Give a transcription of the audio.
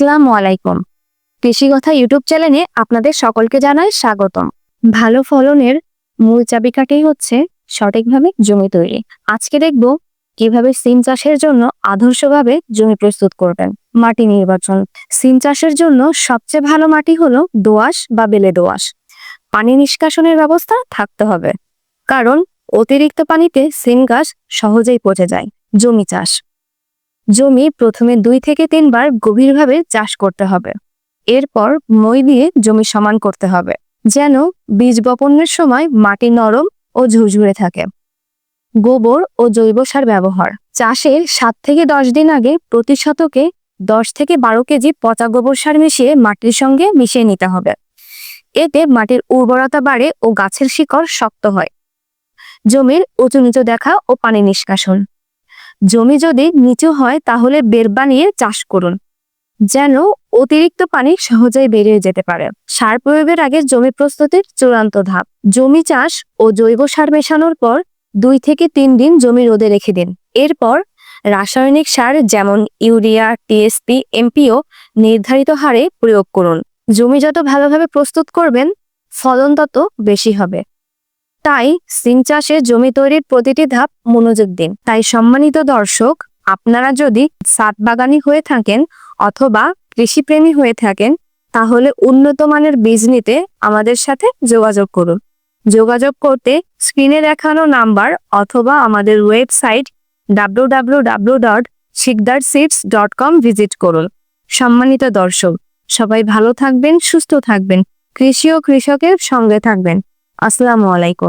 আসসালামু আলাইকুম। কৃষি কথা ইউটিউব চ্যানেলে আপনাদের সকলকে জানাই স্বাগতম। ভালো ফলনের মূল চাবিকাঠি হচ্ছে সঠিকভাবে জমি তৈরি। আজকে দেখব কীভাবে সিম চাষের জন্য আদর্শভাবে জমি প্রস্তুত করবেন। মাটি নির্বাচন। সিম চাষের জন্য সবচেয়ে ভালো মাটি হলো দোআঁশ বা বেলে দোআঁশ। পানি নিষ্কাশনের ব্যবস্থা থাকতে হবে। কারণ অতিরিক্ত পানিতে সিম গাছ সহজেই পচে যায়। জমি চাষ। জমি প্রথমে দুই থেকে তিনবার গভীরভাবে চাষ করতে হবে। এরপর মই দিয়ে জমি সমান করতে হবে, যেন বীজ বপনের সময় মাটি নরম ও ঝুরঝুরে থাকে। গোবর ও জৈব সার ব্যবহার। চাষের সাত থেকে দশ দিন আগে প্রতি শতকে দশ থেকে বারো কেজি পচা গোবর সার মিশিয়ে মাটির সঙ্গে মিশিয়ে নিতে হবে। এতে মাটির উর্বরতা বাড়ে ও গাছের শিকড় শক্ত হয়। জমির উঁচু নিচু দেখা ও পানি নিষ্কাশন। জমি যদি নিচু হয় তাহলে বের বানিয়ে চাষ করুন, যেন অতিরিক্ত পানি সহজেই বেরিয়ে যেতে পারে। সার প্রয়োগের আগে জমি প্রস্তুতির চূড়ান্ত ধাপ। জমি চাষ ও জৈব সার মেশানোর পর দুই থেকে তিন দিন জমি রোদে রেখে দিন। এরপর রাসায়নিক সার যেমন ইউরিয়া টিএসপি এমপিও নির্ধারিত হারে প্রয়োগ করুন। জমি যত ভালোভাবে প্রস্তুত করবেন, ফলন তত বেশি হবে। তাই সিম চাষে জমি তৈরির প্রতিটি ধাপ মনোযোগ দিন। তাই সম্মানিত দর্শক, আপনারা যদি সাত বাগানি হয়ে থাকেন অথবা কৃষিপ্রেমী হয়ে থাকেন, তাহলে উন্নত মানের বীজ নিতে আমাদের সাথে যোগাযোগ করুন। যোগাযোগ করতে স্ক্রিনে দেখানো নাম্বার অথবা আমাদের website W dot dot com visit করুন। সম্মানিত দর্শক, সবাই ভালো থাকবেন, সুস্থ থাকবেন। কৃষি ও কৃষকের সঙ্গে থাকবেন। আসসালামু আলাইকুম।